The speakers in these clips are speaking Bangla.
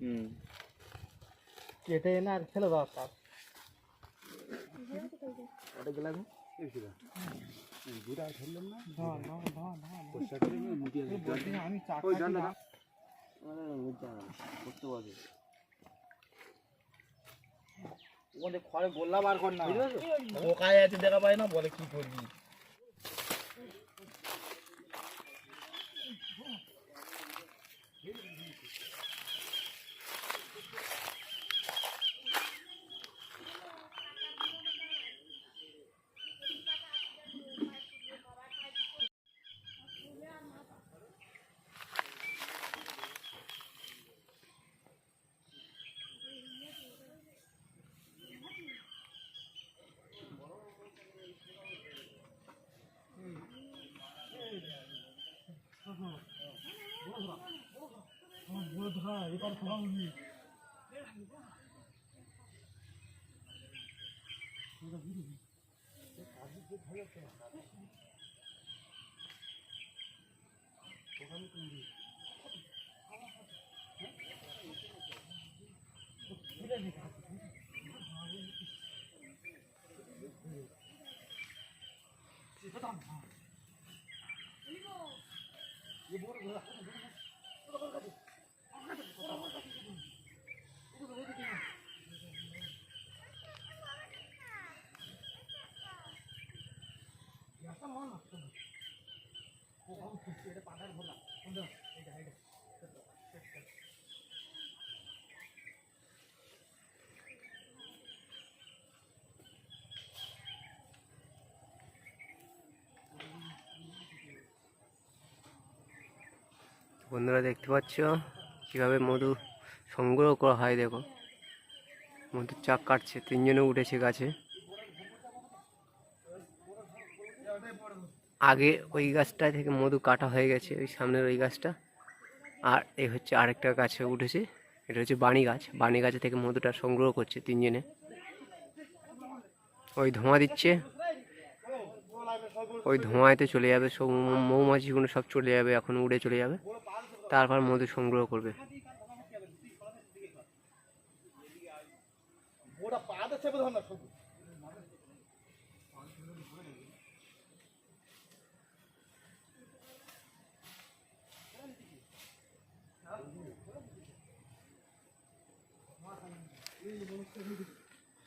হুম। কেটে এনে আর ফেলে দেওয়ার কাজ। ওটা গেলাম। আমি চা ওই খাচ্ছি জলটা না। করতে পারবে ওখানে খড়ে গোল্লা বার কর না। পোকায় আছে দেখা পায় না বলে কি করবি? দরকার খাওয়ানি ওরা বুঝবি কাজে বন্ধুরা দেখতে পাচ্ছ কীভাবে মধু সংগ্রহ করা হয়, দেখো। মধুর চাক কাটছে, তিনজনে উঠেছে গাছে। আগে ওই গাছটা থেকে মধু কাটা হয়ে গেছে, ওই সামনের ওই গাছটা। আর এই হচ্ছে আরেকটা গাছে উঠেছে, এটা হচ্ছে বাণী গাছ। বাণী গাছে থেকে মধুটা সংগ্রহ করছে তিনজনে। ওই ধোঁয়া দিচ্ছে, ওই ধোঁয়াতে চলে যাবে, সব মৌমাছিগুলো সব চলে যাবে, এখন উড়ে চলে যাবে। তারপর মধু সংগ্রহ করবে। ওটা না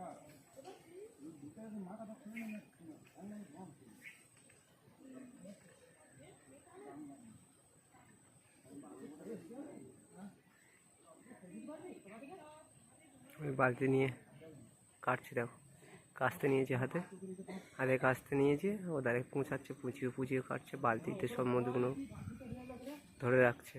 그러니까 여기 밑에서 마다다 풀리는 그냥 장난이 좀 ওই বালতি নিয়ে কাটছি, দেখো। কাস্তে নিয়েছে হাতে। হাতে কাস্তে নিয়েছে, ও দাঁড়িয়ে পুঁছাচ্ছে, পুঁচিয়ে পুঁচিয়ে কাটছে, বালতিতে সব মধুগুলো ধরে রাখছে।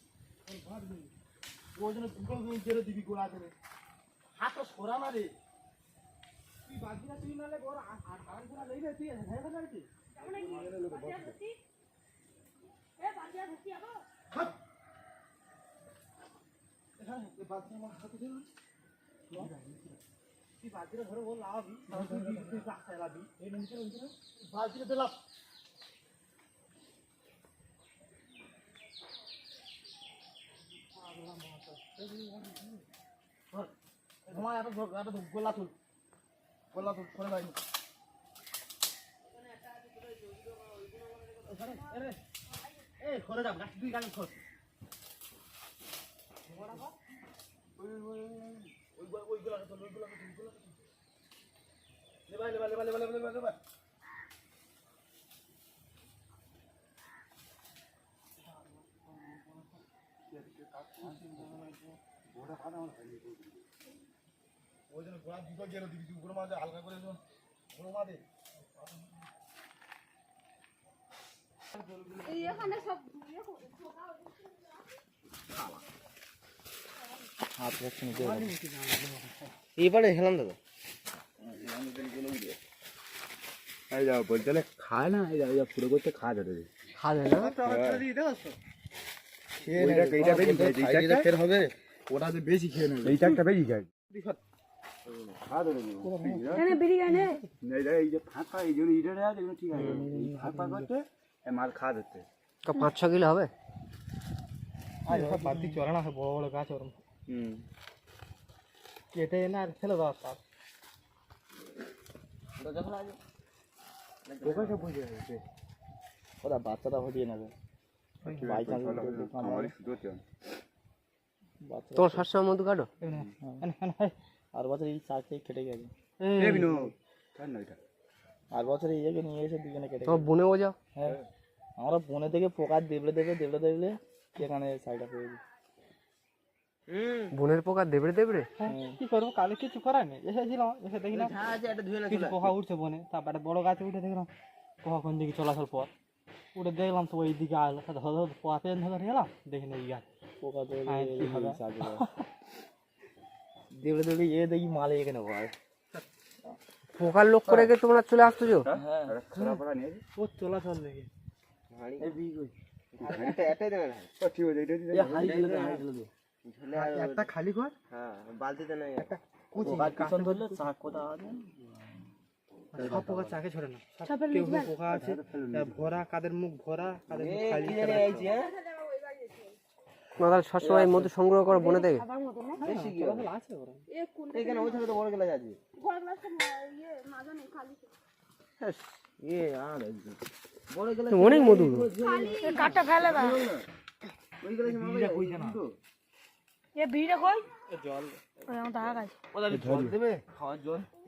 তুই বাজি না তুই নালে ওর আর গোড়া লইবে তুই কি এখানে বাজি আমার হাতে দিল তুই বাজিটা ধরে, ও লাগাবি তুই তুই রাস্তায় এই ঘুমা এত এত গোলা তুল গোলা তুল করে ভাই এই যাম গাছ দুই গাছ খোঁজ লেবা লেবা লেবা লেবা লেবা লেবা লেবা ওই জন্য গোড়া দুটো গেলো দিবি তুই গোড়া মাঝে হালকা করে গোড়া মাঝে। এখানে হেলাম দাদা। এই যাও বলতে গেলে খায় না এই যাও পুরো করতে খাওয়া ধরে চারটা ফের হবে? ওটা যে বেশি খেয়ে নেবে। এই চারটা বেশি খায়। খাওয়া ধরে নেব এই যে- ফাঁকা এই জন্য ইটা ঠিক আছে। ফাঁকা করতে মাল খাওয়া ধরতে পাঁচ ছ কিলো হবে? আজ সব বাতি চলে না বড় বড় গাছ ওরম। হুম। কেটে এনে আর ফেলে দেওয়া তার। পোকাটা ওরা বাচ্চাটা হটিয়ে নেবে। তোমার সবসময় মধু কাটো আর বছর এই শাক খেয়ে কেটে গেছে না আর বছর এই জায়গায় নিয়ে এসে দুজনে কেটে তোমার বুনে বোঝাও হ্যাঁ আমরা বনে থেকে পোকা দেবলে দেবে দেবলে দেবলে সেখানে সাইডটা পেয়ে দিই বুনের পোকা দেবড়ে দেবড়ে কি করব কালে কিছু করার নেই এসেছিলাম এসে দেখলাম কিছু পোকা উঠছে বনে তারপর একটা বড় গাছে উঠে দেখলাম পোকা কোন দিকে চলাচল পর উঠে দেখলাম তো ওই দিকে আলো ধর ধর পোকা পেন ধরে গেলাম দেখি না এই গাছ পোকা দেবে হ্যাঁ, কি দেবলে দেবলে এ দেখি মালে এখানে ভয় পোকার লোক করে গিয়ে তোমরা চলে আসতো যে? হ্যাঁ নিয়ে ও চলাচল দেখি। এই বিগ ওই ও ঠিক আছে এটা এ হাই গেলে দে হাই গেলে দে। একটা খালি ঘর? ধরলে চাক কোথা আছে সব পোকা চাকে ছড়ে না। কেউ পোকা আছে ভরা কাদের মুখ ভরা কাদের মুখ খালি তাহলে সবসময় মধু সংগ্রহ করো বনে থেকে অনেক মধু। কাটটা ফেলে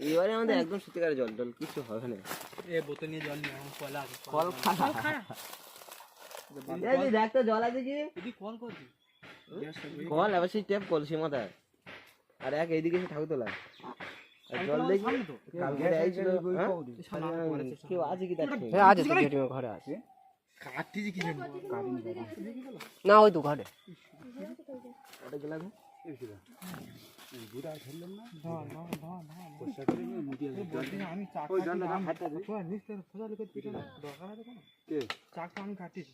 এবারে আমাদের একদম সত্যিকারের জল টল কিছু হবে না। খাওয়া এই দেখ তো জল আছে কি? যদি কল করছি। কল আবার সেই টেপ কলসি মাথায় আর এক এইদিকে সে ঠাকুর তোলা। আর জল দেখি কালকে আইছিল হ্যাঁ? কেউ আছে কি তার হ্যাঁ আছে ঘরে। আছে। কাটছি কি না ওই তো ঘরে। ওটা গেলাম। আমি চাকটা আমি কাটিছি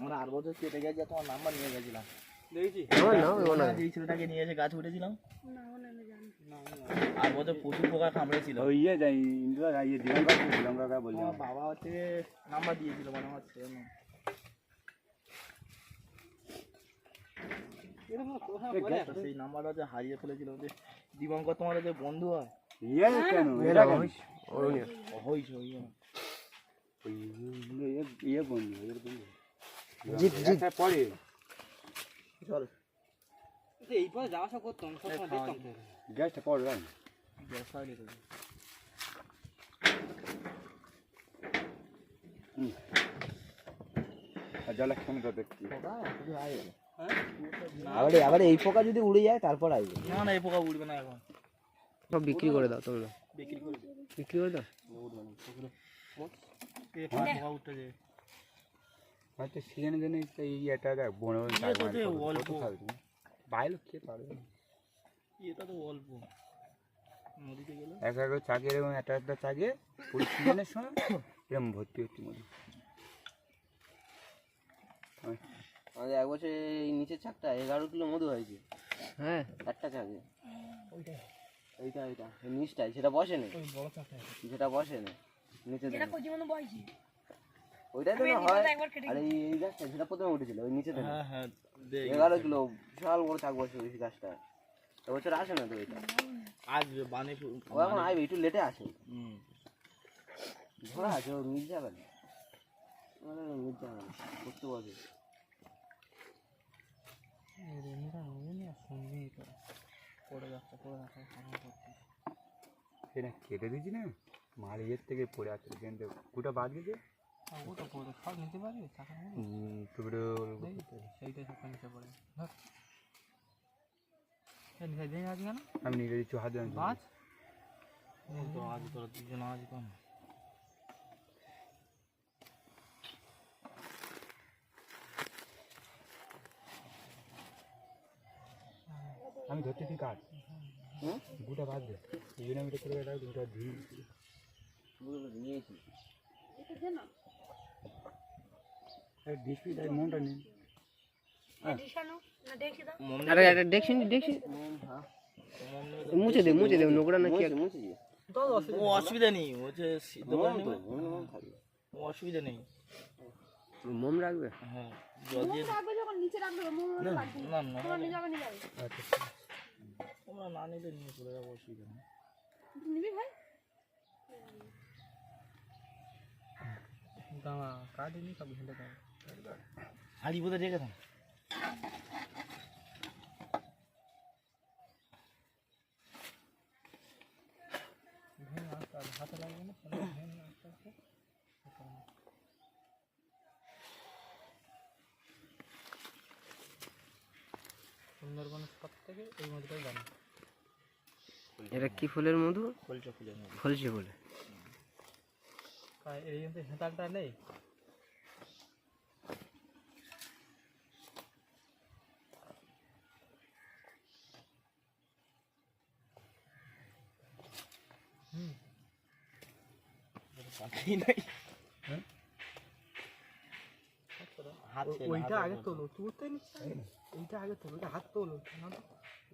আমরা আট বছর কেটে গেছে তোমার নাম্বার নিয়ে গেছিলাম। দেখেছি। যেই ছেলেটাকে নিয়ে এসে গাছ উঠেছিলাম। বছর প্রচুর পোকা কামড়েছিল। ওই ইয়ে যাই ইন্দ্রা ইয়ে বাবা হচ্ছে নাম্বার দিয়েছিল মানে আমার ছেলে সেই নাম্বারটা হচ্ছে হারিয়ে ফেলেছিল যে দিবঙ্কর তোমার যে বন্ধু হয়। ইয়ে কেন? এটা কেন? বন্ধু বন্ধু জিত, জিত। একটা চল। এই পথে যাওয়া আসা করতাম সবসময় দেখতাম। গ্যাসটা পরে গ্যাস তো আয় গেল আবার এই পোকা যদি উড়ে যায় তারপর আসবে না না এই পোকা উঠবে না এখন। সব বিক্রি করে দাও তোমরা। বিক্রি করে দিও। বিক্রি করে দাও এই পাঁচ পোকা উঠতে যায় হয়তো সিজনের জন্য এই ইয়েটা দেখ তো অল্প। বাইরে খেয়ে পারবে? না। এটা তো অল্প। নদীতে গেলে? এক এক চাকে এরকম একটা একটা চাকে পুরো সিজনের সময় এরকম ভর্তি হচ্ছে মধ্যে আমাদের এক বছর এই নিচের চাকটা এগারো কিলো মধু হয়েছে। হ্যাঁ। একটা চাকে এইটা এইটা এই নিচটাই সেটা বসে না ওই বড় চাকা সেটা বসে না নিচে এই হয়। আর এই এই গাছটা সেটা প্রথমে উঠেছিল ওই নিচে থেকে। হ্যাঁ হ্যাঁ এগারো কিলো বিশাল বড় চাক বসে ওই গাছটা। এবছর আসে না তো ওইটা আসবে বানে ও এখন আসবে একটু লেটে আসে। হুম। ধরা আছে ও মিট যাবে না। মিট যাবে না করতে সেটা কেটে দিয়েছি না? মাল ইয়ের থেকে পড়ে আছে কুটা বাদ গেছে। ওটা পড়ে সব নিতে পারবি? চাকা টুকরো সেইটাই সব আজ কেন? আমি নিজে দিচ্ছি হাত দিয়ে গাছ তো আজ তোরা দুজন আজ কম আমি ধরতেছি কাজ হুম? গুটা বাদ দে। এই জন্য আমি এটা করে দুটা ধুই নিয়েছি ডিসপ্লে তাই মনটা নেই ডিশানো না দেখি দাও আরে এটা দেখছি দেখছি মুছে দে মুছে দে নোংরা না কি মুছে অসুবিধা নেই। অসুবিধা নেই মোম রাখবে? হ্যাঁ জল দিয়ে রাখবে যখন নিচে রাখবে মোম রাখবে না না তোমার নিয়ে যাবে নিয়ে যাবে। তোমরা না নিলে নিয়ে চলে যাব অসুবিধা নেই। নিবি ভাই? দাঁড়া কাটিনি সব ঘেঁটে দেয় হাড়ি বোধহয় রেখে থাম হাতে লাগবে না আস্তে সুন্দরবনের সব থেকে এই মধ্যটাই জানি এটা কি ফুলের মধু? কলচা ফুলের মধু। ফলছে বলে। তাই এই জন্য হেঁতালটা নেই? নাই ওইটা হাত আগে তোলো তুলতে নিচ্ছে এইটা আগে তোলো ওইটা হাত তোলো না তো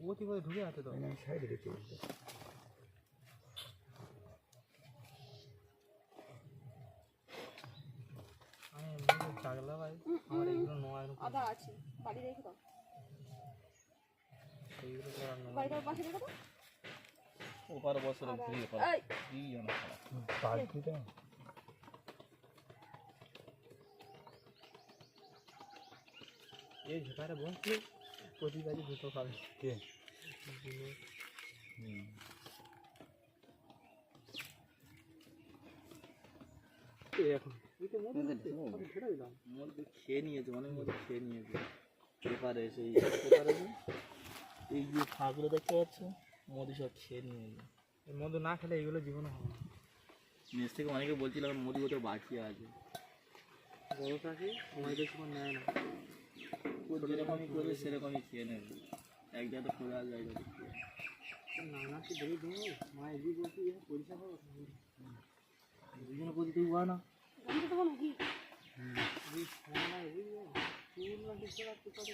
ও কি করে ঢুকে হাতে তো আমি সাইডে রেখে ভাই। আমার এইগুলো নয় আদা আছে বাড়ি রেখে দাও। এইগুলো করার নয় বাড়িটার পাশে রেখে দাও। ওপারে বসে ঘুরিয়ে করো এই ঝেপারে বসলে প্রতিবারই খাবে। কে? এখন। খেয়ে নিয়েছে অনেক মধ্যে খেয়ে নিয়েছে। পেপারে সেই পেপারে এই যে ফাঁকগুলো দেখতে পাচ্ছ মোদি সব খেয়ে নিয়েছে। না খেলে এইগুলো জীবনে হবে না। নিচ থেকে অনেকে বলছিলাম মোদি কোথাও বাকি আছে। বড় সময় বেশি নেয় না। যেরকমই করবে সেরকমই খেয়ে নেবে। এক আর জায়গা না না কি দেখি দেবো মা এদিকে বলছি এ পরিষ্কার করো। দুজনে বলছি তুই বল না। তো তখন কি? তুই ফোন না এদিকে তুই না দেখতে পাচ্ছিস করে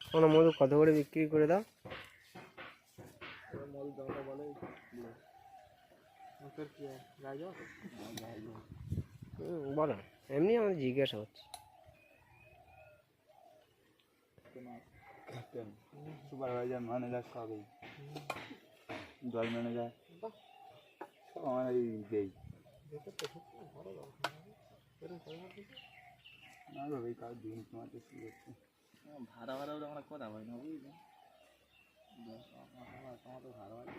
কোনো মধু কত করে বিক্রি করে দাও? তোর কি হয় যাই যাও হুম, বলো এমনি আমার জিজ্ঞাসা হচ্ছে। সুপারভাইজার ম্যানেজার সবই। জল ম্যানেজার সব আমার এই দেই ভাড়া ভাড়া ওটা আমরা কথা হয় না বুঝলি? তোমার তো ভাড়া ভাড়া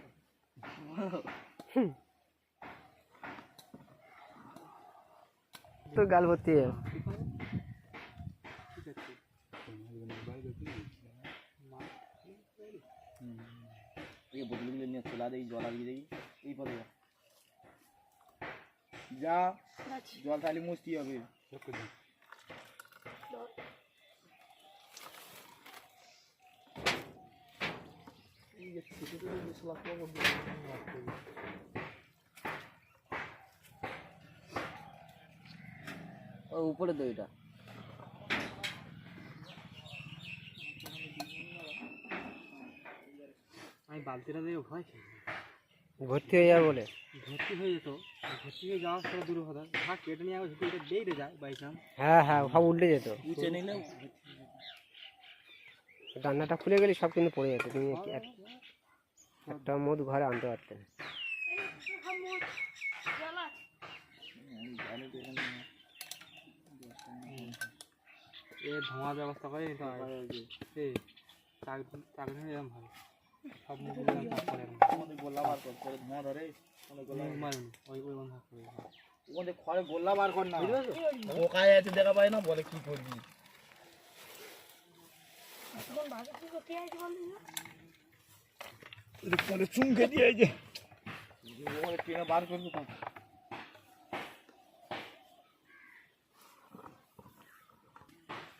তো গাল ভর্তি হয়ে যাবে। এই বোতলগুলো নিয়ে চলা দেই জল আগে দেই এই পথে যা। যা যাচ্ছি জল খালি মুছতে হবে ও উপরে এটা আমি বালতিটা দিয়ে ভয় খেয়ে ভর্তি হয়ে যাবে বলে? ভর্তি হয়ে যেত ভর্তি হয়ে যাওয়ার পরে দূর কথা হ্যাঁ কেটে নিয়ে যদি এটা বেড়ে যায় বাই চান্স হ্যাঁ হ্যাঁ সব উল্টে যেত। উঁচে নিলে রান্নাটা খুলে গেলে সব কিন্তু পড়ে যেত। তুমি এক- একটা মদ ঘরে আনতে পারতে না জল আছে এ ধোঁয়া ব্যবস্থা করে নিতে হবে এই চাকরি এরকম ভালো সব আমাদের গোল্লা বার করে ধোঁয়া ধরে গোল্লা ওই ওই বন্ধ করে ওখানে খড়ে গোল্লা বার কর না। বোকায় আছে দেখা পায় না বলে কি করবি? চুমকে দিয়ে বার করবি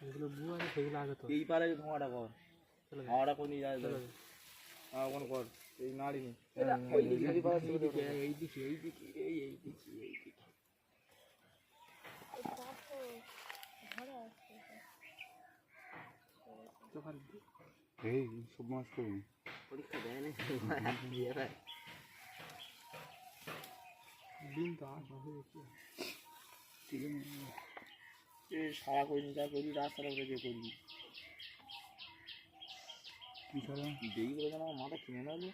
তো যেগুলো বু আছে সেগুলো আগে তো। এই পারে ধোঁয়াটা কর। হাওয়াটা কোন যায় চলে। হ্যাঁ ওখানে কর। এই নাড়ি নি। এইদিকে এইদিকে এইদিকে এইদিকে এই এইদিকে এইদিকে দোকান এই সব মাস পরীক্ষা দেয় না দিন তো আর এই সারা করিনি যা করবি রাস্তাটা উঠে যে করবি কি ছাড়া দেরি করে যেন আমার মাথা কিনে নেবে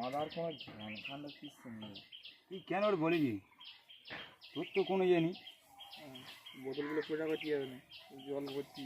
মাথার কোনো ঝান ঠান্ডা কিচ্ছু নেই। তুই কেন ওর বলিনি তোর তো কোনো ইয়ে নেই। বোতলগুলো পয়সা করতে যাবে না জল ভর্তি।